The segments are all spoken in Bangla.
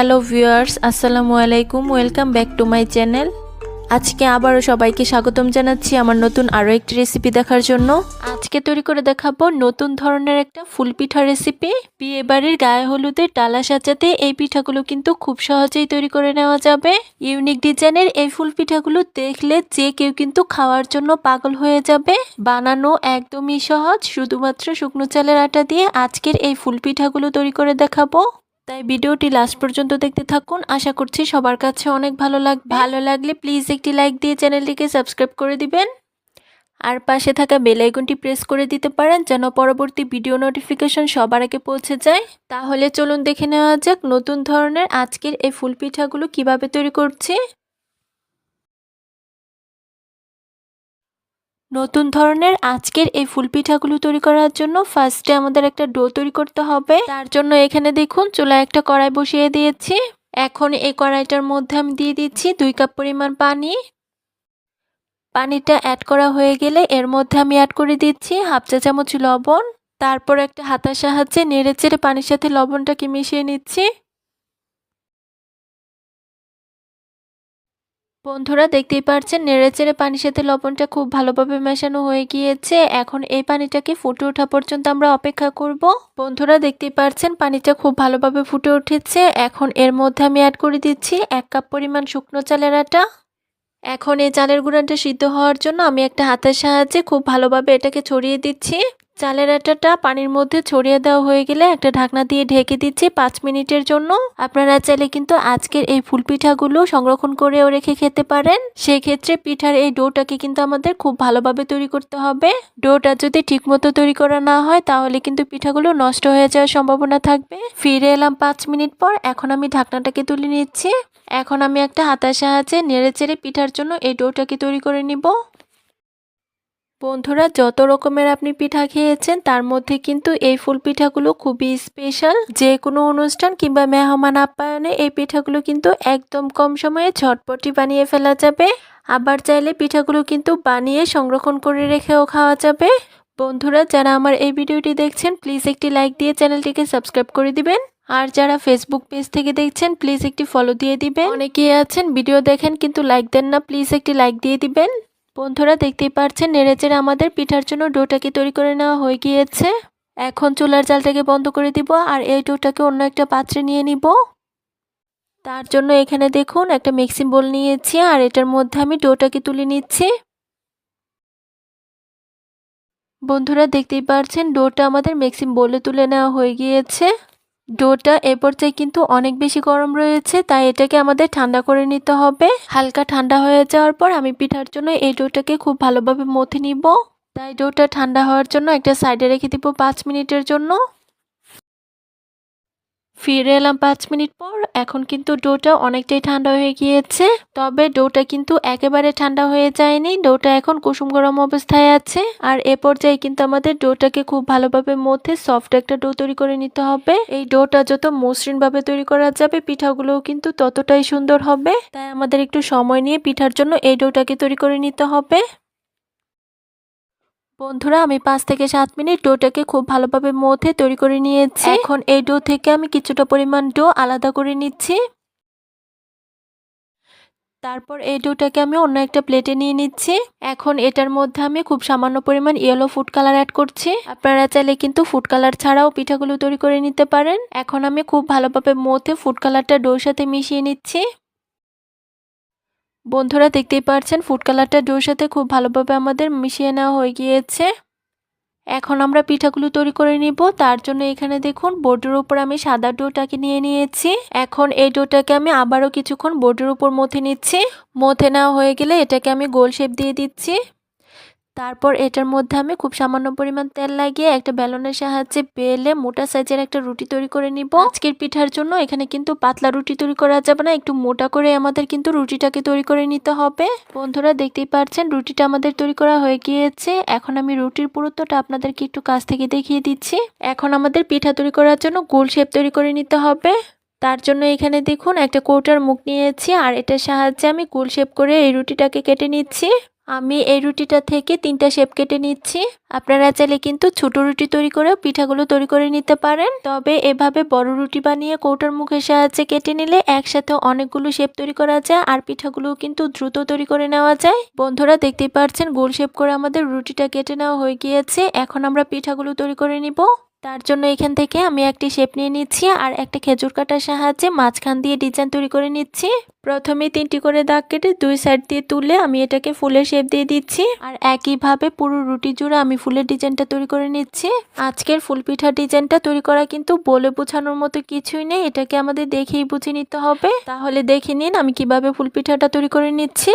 হ্যালো ভিউয়ার্স আসসালামু আলাইকুম welcome back to my channel আজকে আবারও সবাইকে স্বাগতম জানাচ্ছি আমার নতুন আরও একটি রেসিপি দেখার জন্য। আজকে তৈরি করে দেখাবো নতুন ধরনের একটা ফুল পিঠা রেসিপি বিয়ে বাড়ির গায়ে হলুদের ডালা সাজাতে এই পিঠাগুলো কিন্তু খুব সহজেই তৈরি করে নেওয়া যাবে। ইউনিক ডিজাইনের এই ফুল পিঠাগুলো দেখলে যে কেউ কিন্তু খাওয়ার জন্য পাগল হয়ে যাবে। বানানো একদমই সহজ, শুধুমাত্র শুকনো চালের আটা দিয়ে আজকের এই ফুল পিঠাগুলো তৈরি করে দেখাবো। তাই ভিডিওটি লাস্ট পর্যন্ত দেখতে থাকুন। আশা করছি সবার কাছে অনেক ভালো লাগ ভালো লাগলে প্লিজ একটি লাইক দিয়ে চ্যানেলটিকে সাবস্ক্রাইব করে দিবেন। আর পাশে থাকা বেল আইকনটি প্রেস করে দিতে পারেন যেন পরবর্তী ভিডিও নোটিফিকেশন সবার আগে পৌঁছে যায়। তাহলে চলুন দেখে নেওয়া যাক নতুন ধরনের আজকের এই ফুল পিঠাগুলো কীভাবে তৈরি করছি। নতুন ধরনের আজকের এই ফুল পিঠাগুলো তৈরি করার জন্য ফার্স্টে আমাদের একটা ডো তৈরি করতে হবে। তার জন্য এখানে দেখুন, চুলায় একটা কড়াই বসিয়ে দিয়েছি। এখন এই কড়াইটার মধ্যে আমি দিয়ে দিচ্ছি দুই কাপ পরিমাণ পানি। পানিটা অ্যাড করা হয়ে গেলে এর মধ্যে আমি অ্যাড করে দিচ্ছি হাফ চা চামচ লবণ। তারপর একটা হাতার সাহায্যে নেড়ে চেড়ে পানির সাথে লবণটাকে মিশিয়ে নিচ্ছি। বন্ধুরা দেখতেই পাচ্ছেন নেড়ে চেড়ে পানির সাথে লবণটা খুব ভালোভাবে মেশানো হয়ে গিয়েছে। এখন এই পানিটাকে ফুটে ওঠা পর্যন্ত আমরা অপেক্ষা করব। বন্ধুরা দেখতেই পাচ্ছেন পানিটা খুব ভালোভাবে ফুটে উঠেছে। এখন এর মধ্যে আমি অ্যাড করে দিচ্ছি এক কাপ পরিমাণ শুকনো চালের আটা। এখন এই চালের গুঁড়াটা সিদ্ধ হওয়ার জন্য আমি একটা হাতের সাহায্যে খুব ভালোভাবে এটাকে ছড়িয়ে দিচ্ছি। চালের আটাটা পানির মধ্যে ছড়িয়ে দেওয়া হয়ে গেলে একটা ঢাকনা দিয়ে ঢেকে দিচ্ছি পাঁচ মিনিটের জন্য। আপনারা চাইলে কিন্তু আজকের এই ফুল পিঠাগুলো সংরক্ষণ করেও রেখে খেতে পারেন। সেক্ষেত্রে পিঠার এই ডোটাকে কিন্তু আমাদের খুব ভালোভাবে তৈরি করতে হবে। ডোটা যদি ঠিকমতো তৈরি করা না হয়, তাহলে কিন্তু পিঠাগুলো নষ্ট হয়ে যাওয়ার সম্ভাবনা থাকবে। ফিরে এলাম পাঁচ মিনিট পর, এখন আমি ঢাকনাটাকে তুলে নিচ্ছি। এখন আমি একটা হাতার সাহায্যে নেড়ে চেড়ে পিঠার জন্য এই ডোটাকে তৈরি করে নিব। বন্ধুরা, যত রকমের আপনি পিঠা খেয়েছেন, তার মধ্যে কিন্তু এই ফুল পিঠাগুলো খুবই স্পেশাল যে কোনো অনুষ্ঠান কিংবা মেহমান আপ্যায়নে এই পিঠাগুলো কিন্তু একদম কম সময়ে ঝটপটি বানিয়ে ফেলা যাবে। আবার চাইলে পিঠাগুলো কিন্তু বানিয়ে সংরক্ষণ করে রেখেও খাওয়া যাবে। বন্ধুরা, যারা আমার এই ভিডিওটি দেখছেন প্লিজ একটি লাইক দিয়ে চ্যানেলটিকে সাবস্ক্রাইব করে দিবেন। আর যারা ফেসবুক পেজ থেকে দেখছেন প্লিজ একটি ফলো দিয়ে দিবেন। অনেকেই আছেন ভিডিও দেখেন, কিন্তু লাইক দেন না প্লিজ একটি লাইক দিয়ে দিবেন। বন্ধুরা দেখতেই পাচ্ছেন নেড়েচেড়ে আমাদের পিঠার জন্য ডোটাকে তৈরি করে নেওয়া হয়ে গিয়েছে? এখন চুলার জালটাকে বন্ধ করে দিব আর এই ডোটাকে অন্য একটা পাত্রে নিয়ে নিব। তার জন্য এখানে দেখুন, একটা মিক্সিং বোল নিয়েছি আর এটার মধ্যে আমি ডোটাকে তুলে নিচ্ছি। বন্ধুরা দেখতেই পাচ্ছেন ডোটা আমাদের মিক্সিং বোলে তুলে নেওয়া হয়ে গিয়েছে। ডোটা এরপর থেকে কিন্তু অনেক বেশি গরম রয়েছে, তাই এটাকে আমাদের ঠান্ডা করে নিতে হবে। হালকা ঠান্ডা হয়ে যাওয়ার পর আমি পিঠার জন্য এই ডোটাকে খুব ভালোভাবে মথে নিব। তাই ডোটা ঠান্ডা হওয়ার জন্য একটা সাইডে রেখে দিব পাঁচ মিনিটের জন্য। ফিরে এলাম পাঁচ মিনিট পর। এখন কিন্তু ডোটা অনেকটাই ঠান্ডা হয়ে গিয়েছে। তবে ডোটা কিন্তু একেবারে ঠান্ডা হয়ে যায়নি। ডোটা এখন কুসুম গরম অবস্থায় আছে। আর এ পর্যায়ে কিন্তু আমাদের ডোটাকে খুব ভালোভাবে মধ্যে সফট একটা ডো তৈরি করে নিতে হবে। এই ডোটা যত মসৃণ ভাবে তৈরি করা যাবে, পিঠাগুলোও কিন্তু ততটাই সুন্দর হবে। তাই আমাদের একটু সময় নিয়ে পিঠার জন্য এই ডোটাকে তৈরি করে নিতে হবে। বন্ধুরা, আমি পাঁচ থেকে সাত মিনিট ডোটাকে খুব ভালোভাবে মধ্যে তৈরি করে নিয়েছি। এখন এই ডো থেকে আমি কিছুটা পরিমাণ ডো আলাদা করে নিচ্ছি। তারপর এই ডোটাকে আমি অন্য একটা প্লেটে নিয়ে নিচ্ছি। এখন এটার মধ্যে আমি খুব সামান্য পরিমাণ ইয়েলো ফুড কালার অ্যাড করছি। আপনারা চাইলে কিন্তু ফুড কালার ছাড়াও পিঠাগুলো তৈরি করে নিতে পারেন। এখন আমি খুব ভালোভাবে মধ্যে ফুড কালারটা ডোর সাথে মিশিয়ে নিচ্ছি। বন্ধুরা দেখতেই পাচ্ছেন ফুড কালারটা ডোর সাথে খুব ভালোভাবে আমাদের মিশিয়ে নেওয়া হয়ে গিয়েছে। এখন আমরা পিঠাগুলো তৈরি করে নিব। তার জন্য এখানে দেখুন, বোর্ডের উপর আমি সাদা ডোটাকে নিয়ে নিয়েছি। এখন এই ডোটাকে আমি আবারও কিছুক্ষণ বোর্ডের উপর মথে নিচ্ছি। মথে নেওয়া হয়ে গেলে এটাকে আমি গোল শেপ দিয়ে দিচ্ছি। তারপর এটার মধ্যে আমি খুব সামান্য পরিমাণ তেল লাগিয়ে একটা বেলনের সাহায্যে বেলে মোটা সাইজের একটা রুটি তৈরি করে নিব। আজকের পিঠার জন্য এখানে কিন্তু পাতলা রুটি তৈরি করা যাবে না, একটু মোটা করে আমাদের কিন্তু রুটিটাকে তৈরি করে নিতে হবে। বন্ধুরা, দেখতেই পাচ্ছেন রুটিটা আমাদের তৈরি করা হয়ে গিয়েছে। এখন আমি রুটির পুরুত্বটা আপনাদেরকে একটু কাছ থেকে দেখিয়ে দিচ্ছি। এখন আমাদের পিঠা তৈরি করার জন্য গোল শেপ তৈরি করে নিতে হবে। তার জন্য এখানে দেখুন একটা কৌটার মুখ নিয়েছি আর এটার সাহায্যে আমি গোল শেপ করে এই রুটিটাকে কেটে নিচ্ছি। আমি এই রুটিটা থেকে তিনটা শেপ কেটে নিচ্ছি। আপনারা চাইলে কিন্তু ছোট রুটি তৈরি করে পিঠাগুলো তৈরি করে নিতে পারেন। তবে এভাবে বড় রুটি বানিয়ে কৌটার মুখের সাহায্যে কেটে নিলে একসাথে অনেকগুলো শেপ তৈরি করা যায় আর পিঠাগুলো কিন্তু দ্রুত তৈরি করে নেওয়া যায়। বন্ধুরা, দেখতেই পাচ্ছেন গোল শেপ করে আমাদের রুটিটা কেটে নেওয়া হয়ে গিয়েছে। এখন আমরা পিঠাগুলো তৈরি করে নিব। তার জন্য এখান থেকে আমি একটি শেপ নিয়ে নিচ্ছি আর একটা খেজুর কাটার সাহায্যে মাঝখান দিয়ে ডিজাইন তৈরি করে নিচ্ছি। প্রথমে তিনটি করে দাগ কেটে দুই সাইড দিয়ে তুলে আমি এটাকে ফুলের শেপ দিয়ে দিচ্ছি। আর একইভাবে পুরো রুটি জুড়ে আমি ফুলের ডিজাইনটা তৈরি করে নিচ্ছি। আজকের ফুল পিঠার ডিজাইনটা তৈরি করা কিন্তু বলে বোঝানোর মতো কিছুই নেই, এটাকে আমাদের দেখেই বুঝে নিতে হবে। তাহলে দেখে নিন আমি কীভাবে ফুল পিঠাটা তৈরি করে নিচ্ছি।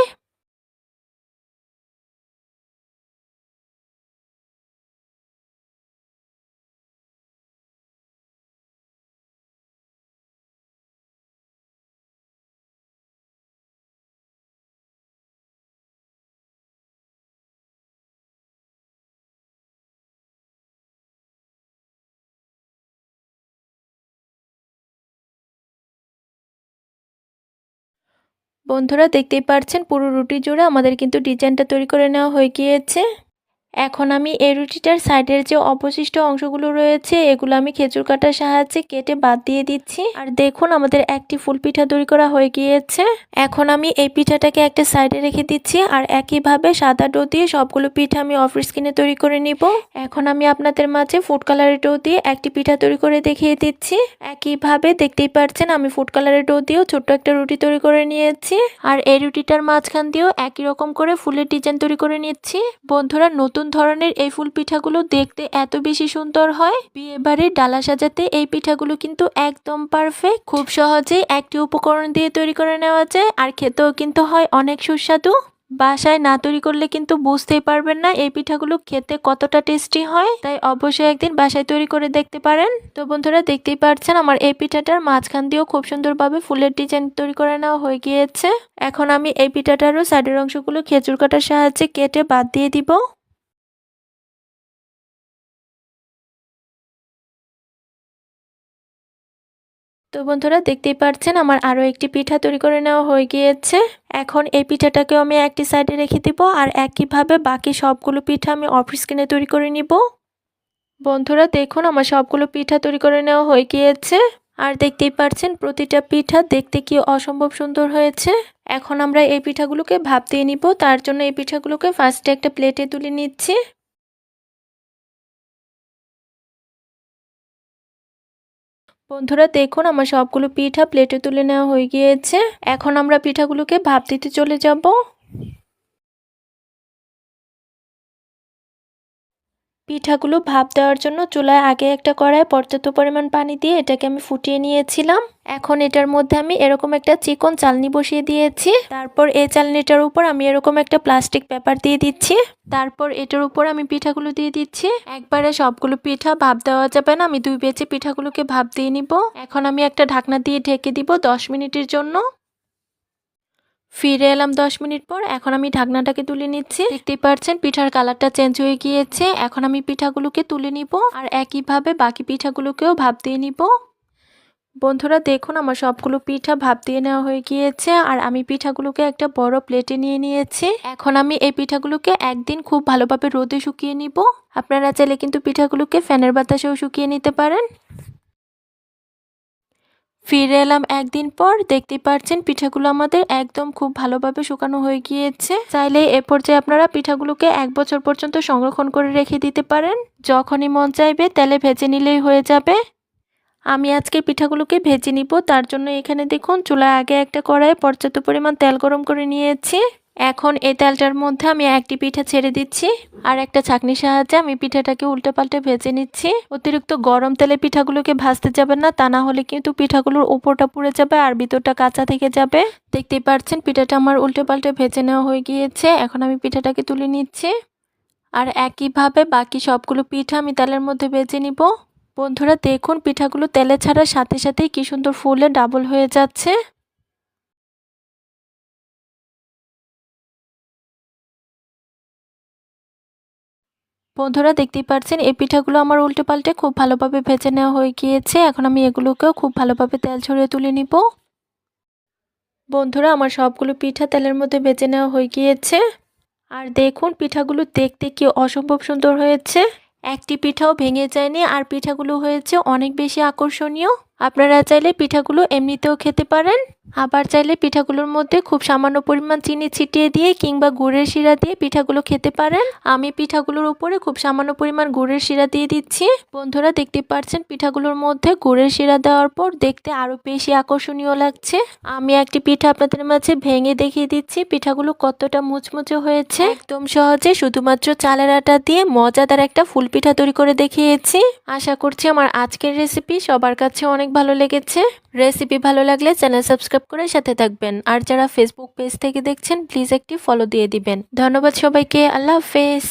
বন্ধুরা দেখতেই পারছেন পুরো রুটি জুড়ে। আমাদের কিন্তু ডিজাইনটা তৈরি করে নেওয়া হয়ে গিয়েছে। এখন আমি এই রুটিটার সাইডের যে অবশিষ্ট অংশগুলো রয়েছে, এগুলো আমি খেজুর কাটার সাহায্যে কেটে বাদ দিয়ে দিচ্ছি। আর দেখুন, আমাদের একটি ফুল পিঠা তৈরি করা হয়ে গিয়েছে। এখন আমি এই পিঠাটাকে একটা সাইডে রেখে দিচ্ছি আর একইভাবে সাদা ডো দিয়ে সবগুলো পিঠা আমি অফিস কিনে তৈরি করে নিব। এখন আমি আপনাদের মাঝে ফুড কালারের ডো দিয়ে একটি পিঠা তৈরি করে দেখিয়ে দিচ্ছি। একইভাবে দেখতেই পাচ্ছেন আমি ফুড কালারের ডো দিয়েও ছোট্ট একটা রুটি তৈরি করে নিয়েছি। আর এই রুটিটার মাঝখান দিয়েও একই রকম করে ফুলের ডিজাইন তৈরি করে নিচ্ছি। বন্ধুরা, নতুন ধরনের এই ফুল পিঠাগুলো দেখতে এত বেশি সুন্দর হয়। বিয়ে বাড়ির ডালা সাজাতে এই পিঠাগুলো কিন্তু একদম পারফেক্ট খুব সহজেই একটি উপকরণ দিয়ে তৈরি করে নেওয়া যায়, আর খেতেও কিন্তু হয় অনেক সুস্বাদু। বাসায় না তৈরি করলে কিন্তু বুঝতেই পারবেন না এই পিঠাগুলো খেতে কতটা টেস্টি হয়, তাই অবশ্যই একদিন বাসায় তৈরি করে দেখতে পারেন। তো বন্ধুরা, দেখতেই পাচ্ছেন আমার এই পিঠাটার মাঝখান দিয়েও খুব সুন্দরভাবে ফুলের ডিজাইন তৈরি করে নেওয়া হয়ে গিয়েছে। এখন আমি এই পিঠাটারও সাইডের অংশগুলো খেজুর কাটার সাহায্যে কেটে বাদ দিয়ে দিব। তো বন্ধুরা দেখতেই পাচ্ছেন আমার আরও একটি পিঠা তৈরি করে নেওয়া হয়ে গিয়েছে। এখন এই পিঠাটাকেও আমি একটি সাইডে রেখে দিব আর একইভাবে বাকি সবগুলো পিঠা আমি অফিস কিনে তৈরি করে নিব। বন্ধুরা দেখুন, আমার সবগুলো পিঠা তৈরি করে নেওয়া হয়ে গিয়েছে। আর দেখতেই পাচ্ছেন প্রতিটা পিঠা দেখতে কি অসম্ভব সুন্দর হয়েছে। এখন আমরা এই পিঠাগুলোকে ভাপ দিয়ে নিব, তার জন্য এই পিঠাগুলোকে ফার্স্টে একটা প্লেটে তুলে নিচ্ছি। বন্ধুরা, দেখুন, আমার সবগুলো পিঠা প্লেটে তুলে নেওয়া হয়ে গিয়েছে। এখন আমরা পিঠাগুলোকে ভাপ দিতে চলে যাব। পিঠাগুলো ভাপ দেওয়ার জন্য চুলায় আগে একটা কড়ায় পর্যাপ্ত পরিমাণ পানি দিয়ে এটাকে আমি ফুটিয়ে নিয়েছিলাম। এখন এটার মধ্যে আমি এরকম একটা চিকন চালনি বসিয়ে দিয়েছি। তারপর এই চালনিটার উপর আমি এরকম একটা প্লাস্টিক পেপার দিয়ে দিচ্ছি। তারপর এটার উপর আমি পিঠাগুলো দিয়ে দিচ্ছি। একবারে সবগুলো পিঠা ভাপ দেওয়া যাবে না, আমি দুই বেচে পিঠাগুলোকে ভাপ দিয়ে নিব। এখন আমি একটা ঢাকনা দিয়ে ঢেকে দিব দশ মিনিটের জন্য। ফিরে এলাম দশ মিনিট পর। এখন আমি ঢাকনাটাকে তুলে নিচ্ছি। দেখতেই পাচ্ছেন পিঠার কালারটা চেঞ্জ হয়ে গিয়েছে। এখন আমি পিঠাগুলোকে তুলে নিব আর একইভাবে বাকি পিঠাগুলোকেও ভাপ দিয়ে নিব। বন্ধুরা, দেখুন, আমার সবগুলো পিঠা ভাপ দিয়ে নেওয়া হয়ে গিয়েছে আর আমি পিঠাগুলোকে একটা বড় প্লেটে নিয়ে নিয়েছি। এখন আমি এই পিঠাগুলোকে একদিন খুব ভালোভাবে রোদে শুকিয়ে নিব। আপনারা চাইলে কিন্তু পিঠাগুলোকে ফ্যানের বাতাসেও শুকিয়ে নিতে পারেন। ফিরে এলাম একদিন পর। দেখতে পাচ্ছেন পিঠাগুলো আমাদের একদম খুব ভালোভাবে শুকানো হয়ে গিয়েছে। চাইলে এ পর্যায়ে আপনারা পিঠাগুলোকে এক বছর পর্যন্ত সংরক্ষণ করে রেখে দিতে পারেন। যখনই মন চাইবে, তেলে ভেজে নিলেই হয়ে যাবে। আমি আজকে পিঠাগুলোকে ভেজে নিব। তার জন্য এখানে দেখুন চুলা আগে একটা কড়াইয়ে পর্যাপ্ত পরিমাণ তেল গরম করে নিয়েছি। এখন এই তেলটার মধ্যে আমি একটি পিঠা ছেড়ে দিচ্ছি, আর একটা ছাকনির সাহায্যে আমি পিঠাটাকে উল্টে পাল্টে ভেজে নিচ্ছি। অতিরিক্ত গরম তেলে পিঠাগুলোকে ভাজতে যাবেন না, তা না হলে কিন্তু পিঠাগুলোর উপরটা পুড়ে যাবে আর ভিতরটা কাঁচা থেকে যাবে। দেখতেই পাচ্ছেন পিঠাটা আমার উল্টে পাল্টে ভেজে নেওয়া হয়ে গিয়েছে। এখন আমি পিঠাটাকে তুলে নিচ্ছি। আর একইভাবে বাকি সবগুলো পিঠা আমি তেলের মধ্যে ভেজে নিব। বন্ধুরা, দেখুন, পিঠাগুলো তেলে ছাড়ার সাথে সাথেই কি সুন্দর ফুলে ডাবল হয়ে যাচ্ছে। বন্ধুরা দেখতেই পাচ্ছেন এই পিঠাগুলো আমার উল্টে পাল্টে খুব ভালোভাবে ভেজে নেওয়া হয়ে গিয়েছে। এখন আমি এগুলোকেও খুব ভালোভাবে তেল ছড়িয়ে তুলে নিব। বন্ধুরা, আমার সবগুলো পিঠা তেলের মধ্যে ভেজে নেওয়া হয়ে গিয়েছে। আর দেখুন, পিঠাগুলো দেখতে কি অসম্ভব সুন্দর হয়েছে। একটি পিঠাও ভেঙে যায়নি, আর পিঠাগুলো হয়েছে অনেক বেশি আকর্ষণীয়। আপনারা চাইলে পিঠাগুলো এমনিতেও খেতে পারেন, আবার চাইলে পিঠাগুলোর মধ্যে খুব সামান্য পরিমাণ চিনি ছিটিয়ে দিয়ে কিংবা গুড়ের শিরা দিয়ে পিঠাগুলো খেতে পারেন। আমি পিঠাগুলোর উপরে খুব সামান্য পরিমাণ গুড়ের শিরা দিয়ে দিচ্ছি। বন্ধুরা, দেখতে পাচ্ছেন পিঠাগুলোর মধ্যে গুড়ের শিরা দেওয়ার পর দেখতে আরও বেশি আকর্ষণীয় লাগছে। আমি একটি পিঠা আপনাদের মাঝে ভেঙে দেখিয়ে দিচ্ছি, পিঠাগুলো কতটা মুচমুচে হয়েছে। একদম সহজে শুধুমাত্র চালের আটা দিয়ে মজাদার একটা ফুল পিঠা তৈরি করে দেখিয়েছি। আশা করছি আমার আজকের রেসিপি সবার কাছে অনেক ভালো লেগেছে রেসিপি ভালো লাগলে চ্যানেল সাবস্ক্রাইব করে সাথে থাকবেন। আর যারা ফেসবুক পেজ থেকে দেখছেন প্লিজ একটি ফলো দিয়ে দিবেন। ধন্যবাদ সবাইকে, আল্লাহ হাফেজ।